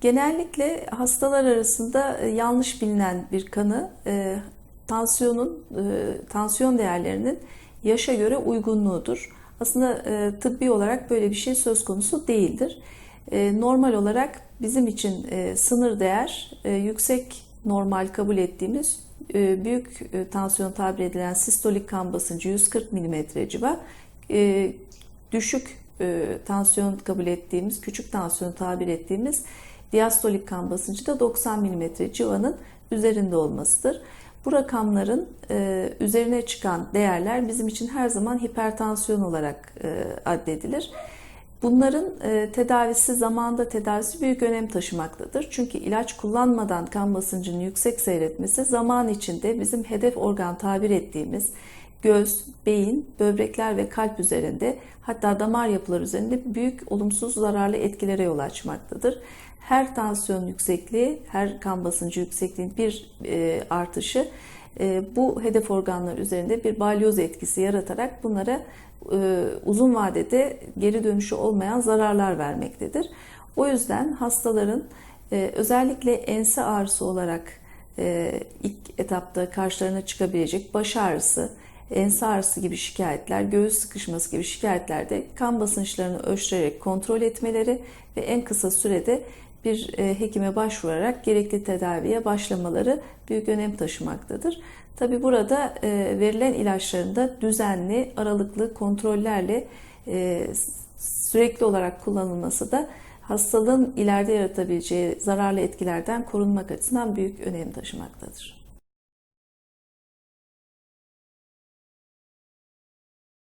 Genellikle hastalar arasında e, yanlış bilinen bir kanı e, tansiyonun e, tansiyon değerlerinin yaşa göre uygunluğudur. Aslında tıbbi olarak böyle bir şey söz konusu değildir. Normal olarak bizim için sınır değer yüksek normal kabul ettiğimiz büyük tansiyon tabir edilen sistolik kan basıncı 140 mm civa, düşük tansiyon kabul ettiğimiz, küçük tansiyon tabir ettiğimiz diastolik kan basıncı da 90 mm civanın üzerinde olmasıdır. Bu rakamların e, üzerine çıkan değerler bizim için her zaman hipertansiyon olarak e, addedilir. Bunların e, tedavisi zamanda tedavisi büyük önem taşımaktadır. Çünkü ilaç kullanmadan kan basıncının yüksek seyretmesi zaman içinde bizim hedef organ tabir ettiğimiz göz, beyin, böbrekler ve kalp üzerinde hatta damar yapıları üzerinde büyük olumsuz zararlı etkilere yol açmaktadır. Her tansiyon yüksekliği, her kan basıncı yüksekliğinin bir e, artışı e, bu hedef organlar üzerinde bir balyoz etkisi yaratarak bunlara e, uzun vadede geri dönüşü olmayan zararlar vermektedir. O yüzden hastaların e, özellikle ense ağrısı olarak e, ilk etapta karşılarına çıkabilecek baş ağrısı, ense ağrısı gibi şikayetler, göğüs sıkışması gibi şikayetlerde kan basınçlarını ölçerek kontrol etmeleri ve en kısa sürede bir e, hekime başvurarak gerekli tedaviye başlamaları büyük önem taşımaktadır. Tabi burada e, verilen ilaçların da düzenli, aralıklı kontrollerle e, sürekli olarak kullanılması da hastalığın ileride yaratabileceği zararlı etkilerden korunmak açısından büyük önem taşımaktadır.